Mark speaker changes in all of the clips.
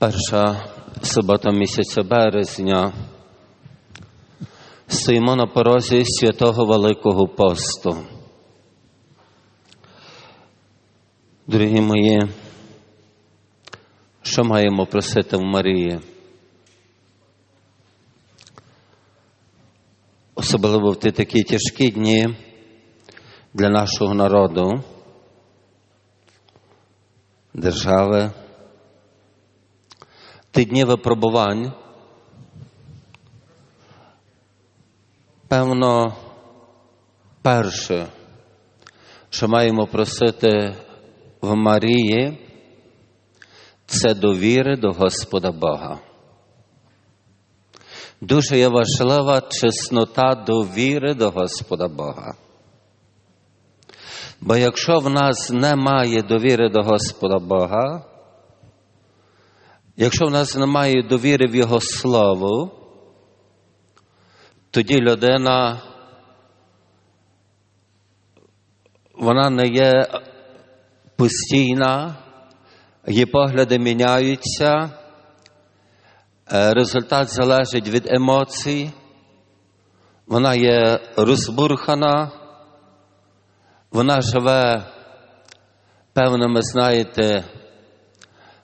Speaker 1: Перша субота місяця березня. Стоїмо на порозі святого Великого посту. Дорогі мої, що маємо просити в Марії? Особливо в ті такі тяжкі дні для нашого народу, держави, ті дні випробувань, певно, перше, що маємо просити в Марії, це довіри до Господа Бога. Дуже є важлива чеснота довіри до Господа Бога. Бо якщо в нас немає довіри до Господа Бога, якщо в нас немає довіри в Його Слово, тоді людина вона не є постійна, її погляди міняються, е, результат залежить від емоцій, вона є розбурхана, вона живе певними, знаєте,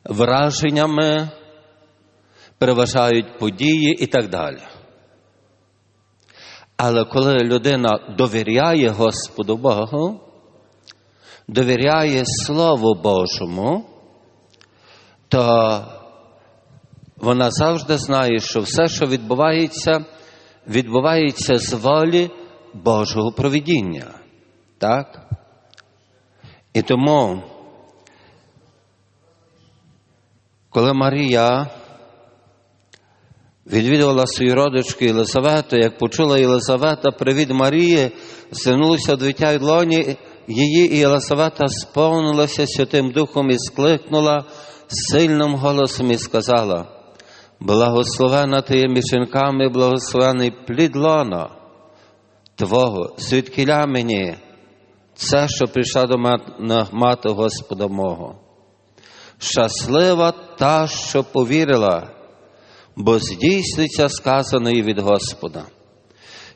Speaker 1: враженнями, переважають події і так далі. Але коли людина довіряє Господу Богу, довіряє Слову Божому, то вона завжди знає, що все, що відбувається, відбувається з волі Божого провідіння. Так? І тому, коли Марія відвідувала свою родичку Єлизавету, як почула Єлизавета привід Марії, звернулася до дитя й лоні її, і Єлизавета сповнилася Святим Духом і скликнула сильним голосом і сказала, благословена ти між жінками, благословений плід лона Твого, звідкиля мені, це, що прийшла до мати Господа мого. Щаслива та, що повірила, бо здійсниться сказаної від Господа.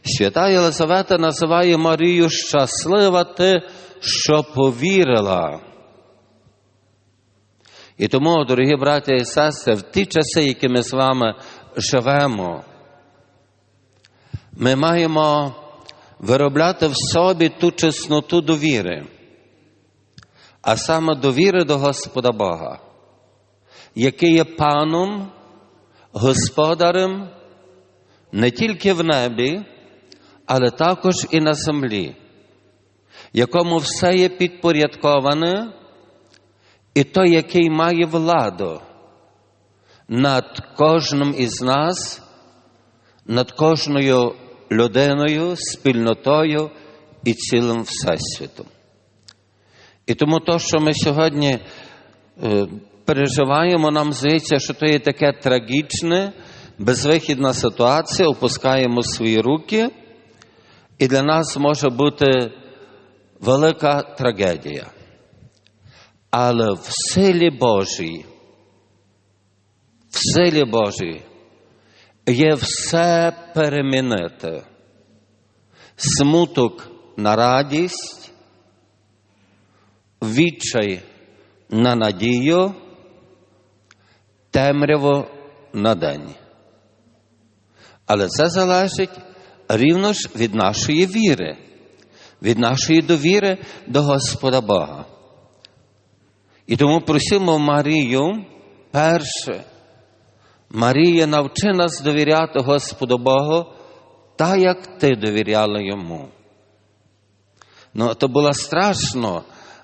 Speaker 1: Свята Єлизавета називає Марію щаслива ти, що повірила. І тому, дорогі браті і сестри, в ті часи, які ми з вами живемо, ми маємо виробляти в собі ту чесноту довіри, а саме довіри до Господа Бога, який є паном, господарем не тільки в небі, але також і на землі, якому все є підпорядковане, і той, який має владу над кожним із нас, над кожною людиною, спільнотою і цілим Всесвітом. І тому то, що ми сьогодні е, переживаємо, нам здається, що то є таке трагічне, безвихідна ситуація, опускаємо свої руки, і для нас може бути велика трагедія. Але в силі Божій, в силі Божій є все перемінити. Смуток на радість, відчай на надію, темряво на день. Але це залежить рівно ж від нашої віри, від нашої довіри до Господа Бога. І тому просимо Марію перше. Марія навчи нас довіряти Господу Богу, так як ти довіряла йому. Ну, то було страшно.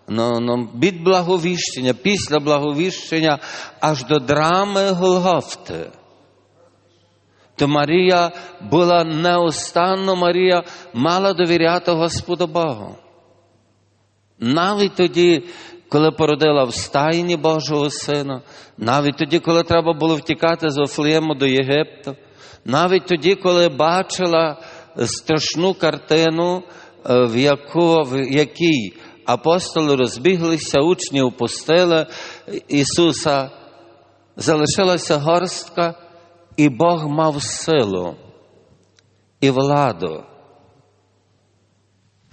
Speaker 1: Від благовіщення, після благовіщення аж до драми Голгофти. То Марія була неустанно, Марія мала довіряти Господу Богу. Навіть тоді, коли породила в стайні Божого Сина, навіть тоді, коли треба було втікати з Офлеєму до Єгипту, навіть тоді, коли бачила страшну картину, в, яку, в якій апостоли розбіглися, учні опустили Ісуса, залишилася горстка, і Бог мав силу і владу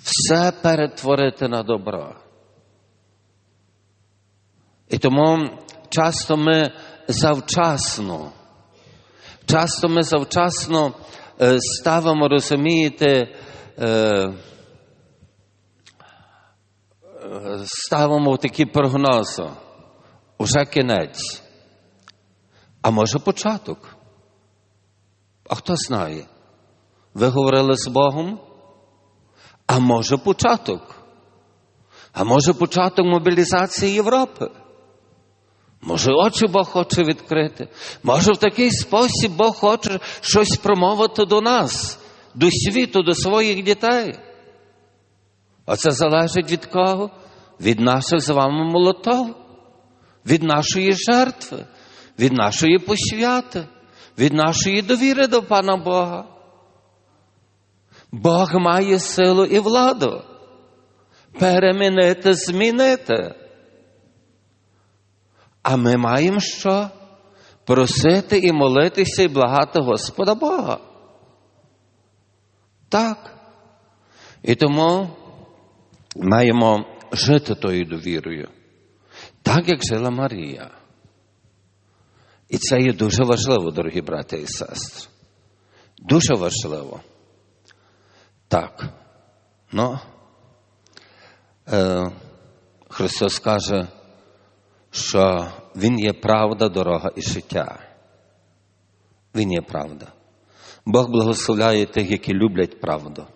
Speaker 1: все перетворити на добро. І тому часто ми завчасно, часто ми завчасно е, ставимо, розумієте, е, ставимо такі прогнози. Уже кінець. А може початок? А хто знає? Ви говорили з Богом? А може початок? А може початок мобілізації Європи? Може, очі Бог хоче відкрити? Може, в такий спосіб Бог хоче щось промовити до нас, до світу, до своїх дітей. А це залежить від кого? Від наших з вами молотов, від нашої жертви, від нашої посвяти, від нашої довіри до Пана Бога. Бог має силу і владу перемінити, змінити. А ми маємо що? Просити і молитися і благати Господа Бога. Так. І тому маємо жити тою довірою, так як жила Марія. І це є дуже важливо, дорогі брати і сестри. Дуже важливо. Так. Ну, е, Христос каже, що Він є правда, дорога і життя. Він є правда. Бог благословляє тих, які люблять правду,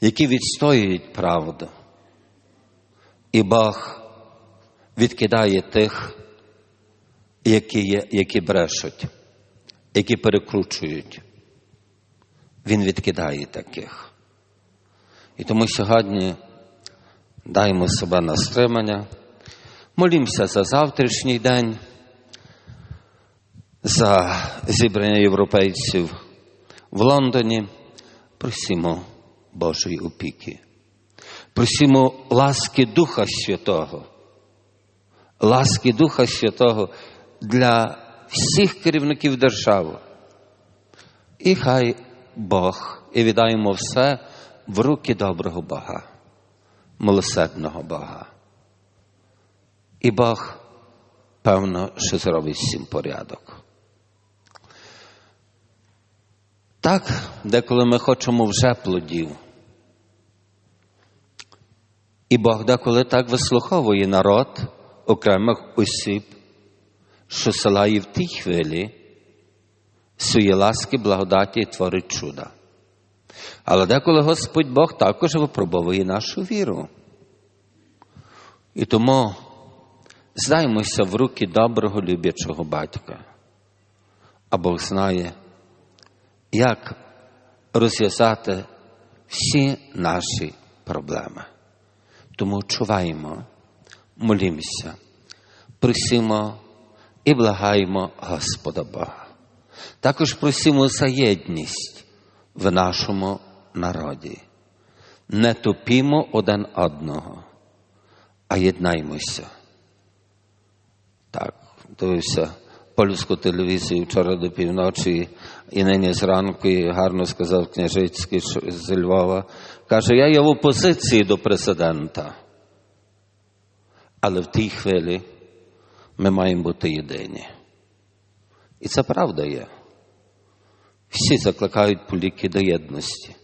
Speaker 1: які відстоюють правду. І Бог відкидає тих, які, є, які брешуть, які перекручують. Він відкидає таких. І тому сьогодні даємо себе на стримання, молімося за завтрашній день, за зібрання європейців в Лондоні. Просимо Божої опіки. Просимо ласки Духа Святого, ласки Духа Святого для всіх керівників держави. І хай Бог, і віддаємо все в руки доброго Бога, милосердного Бога. І Бог, певно, що зробить всім порядок. Так, деколи ми хочемо вже плодів. І Бог деколи так вислуховує народ окремих осіб, що силає в тій хвилі свої ласки, благодаті і творить чуда. Але деколи Господь Бог також випробовує нашу віру. І тому здаймося в руки доброго люблячого батька. А Бог знає, як розв'язати всі наші проблеми. Тому чуваємо, молімося, просимо і благаємо Господа Бога. Також просимо за єдність в нашому народі. Не тупімо один одного, а єднаймося. Так, дивився польську телевізію вчора до півночі і нині зранку і гарно сказав Княжицький з Львова. Каже, я є в опозиції до президента. Але в тій хвилі ми маємо бути єдині. І це правда є. Всі закликають поліки до єдності.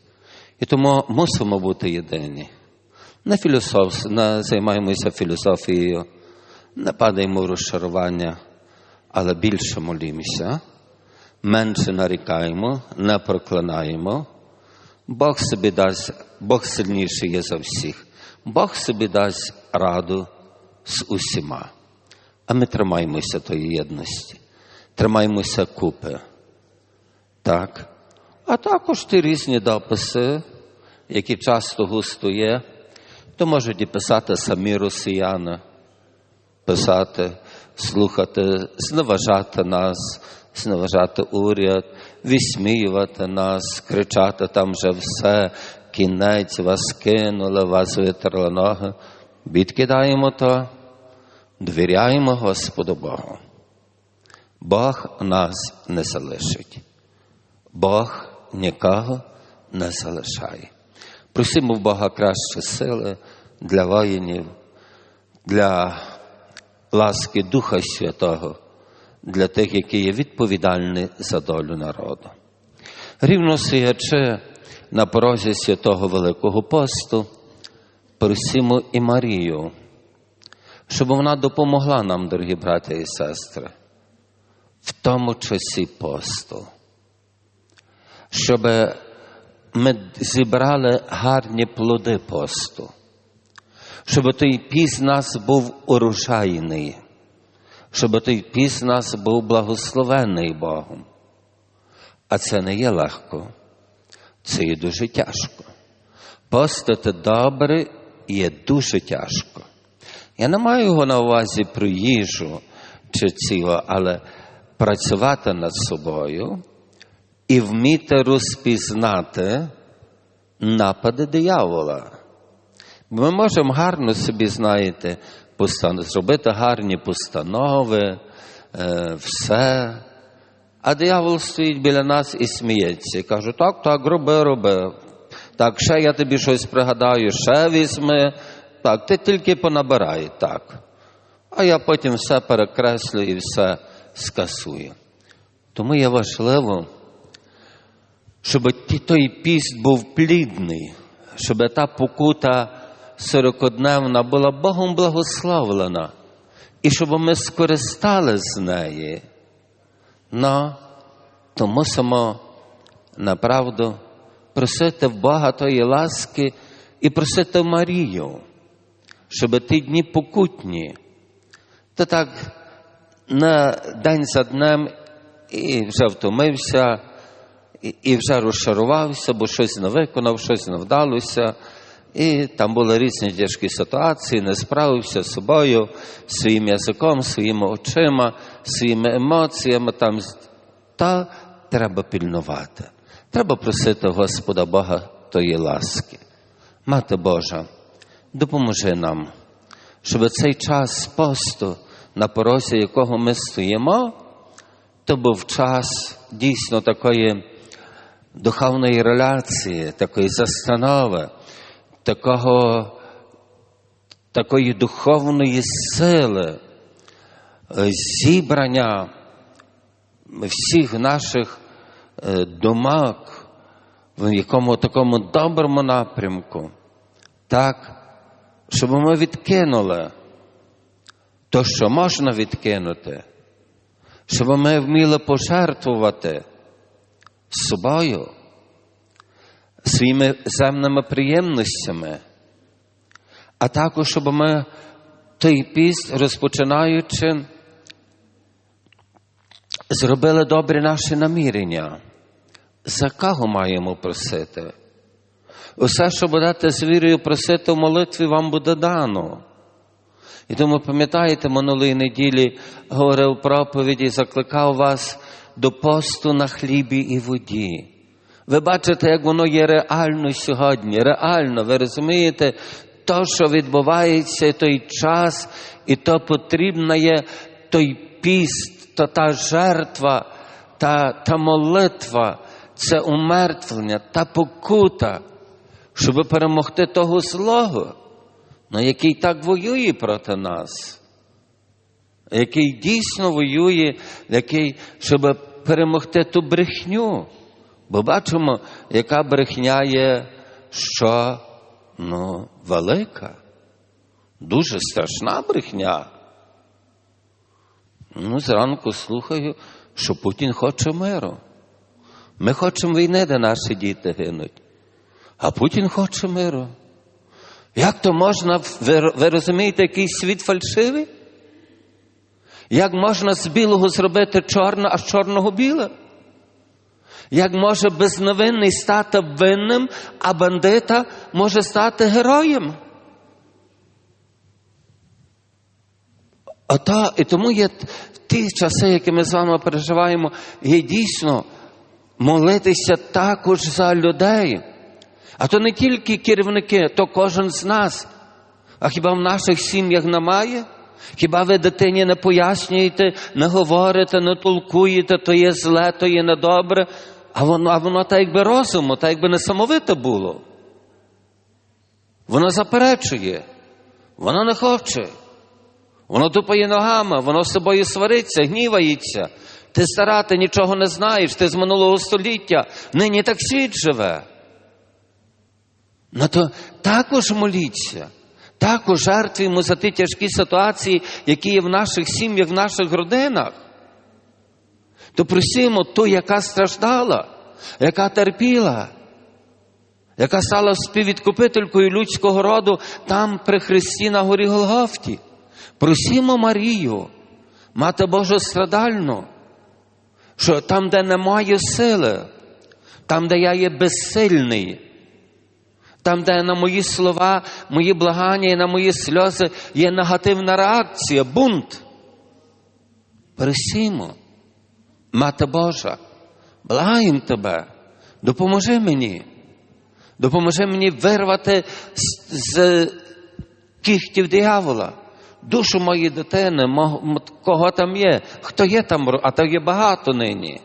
Speaker 1: І тому мусимо бути єдині. Не, філософ, не займаємося філософією, не падаємо в розчарування, але більше молімося, менше нарікаємо, не проклинаємо. Бог собі дасть, Бог сильніший є за всіх. Бог собі дасть раду з усіма. А ми тримаємося тої єдності, тримаємося купи. Так. А також ті різні дописи, які часто густо є, то можуть і писати самі росіяни, писати, слухати, зневажати нас, зневажати уряд, висміювати нас, кричати там вже все, кінець, вас кинули, вас витерли ноги. Відкидаємо то, довіряємо Господу Богу. Бог нас не залишить. Бог нікого не залишає. Просимо в Бога краще сили для воїнів, для ласки Духа Святого, для тих, які є відповідальні за долю народу. Рівно стоячи на порозі святого Великого посту, просимо і Марію, щоб вона допомогла нам, дорогі браття і сестри, в тому часі посту, щоб ми зібрали гарні плоди посту, щоб той піс нас був урожайний, щоб той піс нас був благословений Богом. А це не є легко, це є дуже тяжко. Постати добре є дуже тяжко. Я не маю його на увазі про їжу чи ціло, але працювати над собою і вміти розпізнати напади диявола. Ми можемо гарно собі, знаєте, постан- зробити гарні постанови, е, все. А диявол стоїть біля нас і сміється. І каже, так, так, роби, роби. Так, ще я тобі щось пригадаю, ще візьми. Так, ти тільки понабирай, так. А я потім все перекреслю і все скасую. Тому є важливо, щоб той піст був плідний, щоб та покута сорокодневна була Богом благословлена, і щоб ми скористали з неї. Но то мусимо направду просити Бога тої ласки і просити Марію, щоб ті дні покутні, то так на день за днем і вже втомився, і вже розчарувався, бо щось не виконав, щось не вдалося. І там були різні тяжкі ситуації, не справився з собою, своїм язиком, своїми очима, своїми емоціями. Там. Та треба пільнувати. Треба просити Господа Бога тої ласки. Мати Божа, допоможи нам, щоб цей час посту, на порозі якого ми стоїмо, то був час дійсно такої духовної реляції, такої застанови, такого, такої духовної сили, е, зібрання всіх наших е, думок в якому такому доброму напрямку, так, щоб ми відкинули то, що можна відкинути, щоб ми вміли пожертвувати собою, своїми земними приємностями, а також, щоб ми той піст, розпочинаючи, зробили добрі наші намірення. За кого маємо просити? Усе, що будете з вірою просити в молитві, вам буде дано. І тому, пам'ятаєте, минулої неділі говорив проповіді, закликав вас до посту на хлібі і воді. Ви бачите, як воно є реально сьогодні. Реально, ви розумієте, то, що відбувається, той час, і то потрібна є той піст, то та жертва, та, та молитва, це умертвлення, та покута, щоб перемогти того злого, на який так воює проти нас, який дійсно воює, який, щоб перемогти ту брехню. Бо бачимо, яка брехня є, що ну, велика, дуже страшна брехня. Ну, зранку слухаю, що Путін хоче миру. Ми хочемо війни, де наші діти гинуть. А Путін хоче миру. Як то можна, ви, ви розумієте, який світ фальшивий? Як можна з білого зробити чорне, а з чорного біле? Як може безновинний стати винним, а бандита може стати героєм? Ото, і тому є ті часи, які ми з вами переживаємо, є дійсно молитися також за людей. А то не тільки керівники, то кожен з нас. А хіба в наших сім'ях немає? Хіба ви дитині не пояснюєте, не говорите, не толкуєте, то є зле, то є недобре, а воно, а воно так якби розуму, так якби несамовите було. Воно заперечує, воно не хоче. Воно тупає ногами, воно з собою свариться, гнівається. Ти стара, ти нічого не знаєш, ти з минулого століття, нині так світ живе. Ну то також моліться, також жертвуємо за ті тяжкі ситуації, які є в наших сім'ях, в наших родинах. То просимо ту, яка страждала, яка терпіла, яка стала співвідкупителькою людського роду там при Христі на горі Голгофті. Просімо Марію, Мати Божу страдальну, що там, де немає сили, там, де я є безсильний, там, де на мої слова, мої благання і на мої сльози є негативна реакція, бунт. Просімо, Мати Божа, благаєм тебе, допоможи мені, допоможи мені вирвати з, з кіхтів диявола душу моєї дитини, мо- кого там є, хто є там, а то є багато нині.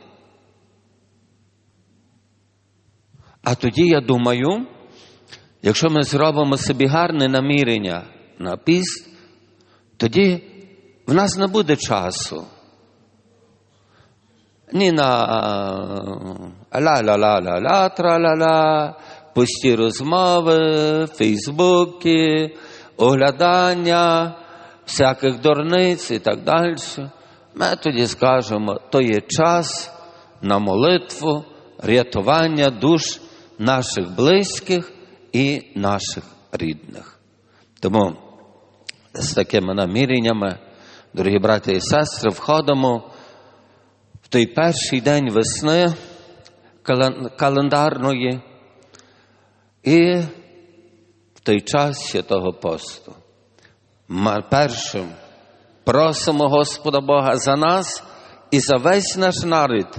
Speaker 1: А тоді я думаю, якщо ми зробимо собі гарне намірення на піст, тоді в нас не буде часу. Ні на ла-ла-ла-ла-ла, тра-ла-ла, пусті розмови, фейсбуки, оглядання, всяких дурниць і так далі. Ми тоді скажемо, то є час на молитву, рятування душ наших близьких і наших рідних. Тому з такими наміреннями, дорогі брати і сестри, входимо в той перший день весни календарної і в той час святого посту. Ма- Першим просимо Господа Бога за нас і за весь наш народ,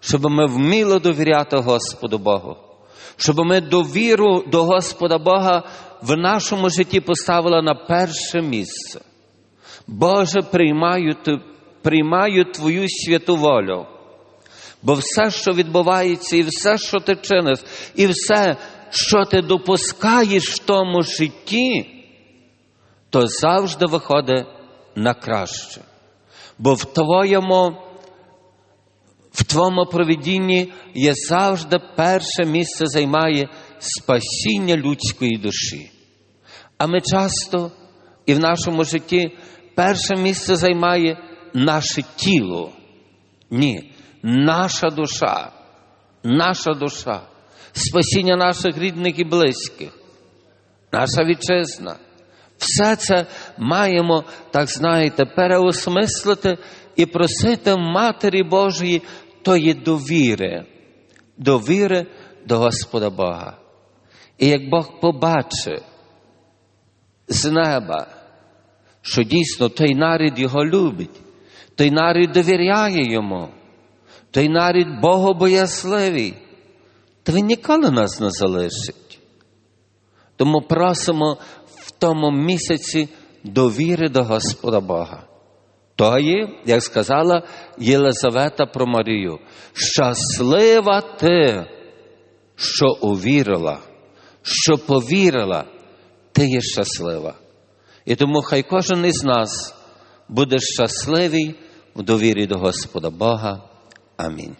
Speaker 1: щоб ми вміли довіряти Господу Богу, щоб ми довіру до Господа Бога в нашому житті поставили на перше місце. Боже, приймаю, Ти- приймаю Твою святу волю. Бо все, що відбувається, і все, що ти чиниш, і все, що ти допускаєш в тому житті, то завжди виходить на краще. Бо в твоєму, в твоєму провідінні є завжди перше місце займає спасіння людської душі. А ми часто і в нашому житті перше місце займає наше тіло. Ні, наша душа, наша душа, спасіння наших рідних і близьких, наша вітчизна. Все це маємо, так знаєте, переосмислити і просити Матері Божої тої довіри, довіри до Господа Бога. І як Бог побачить з неба, що дійсно той нарід його любить, той нарід довіряє йому, той нарід Богобоязливий, то він ніколи нас не залишить. Тому просимо в тому місяці довіри до Господа Бога. Тої, як сказала Єлизавета про Марію, щаслива ти, що увірила, що повірила, ти є щаслива. І тому хай кожен із нас буде щасливий в довірі до Господа Бога. Амінь.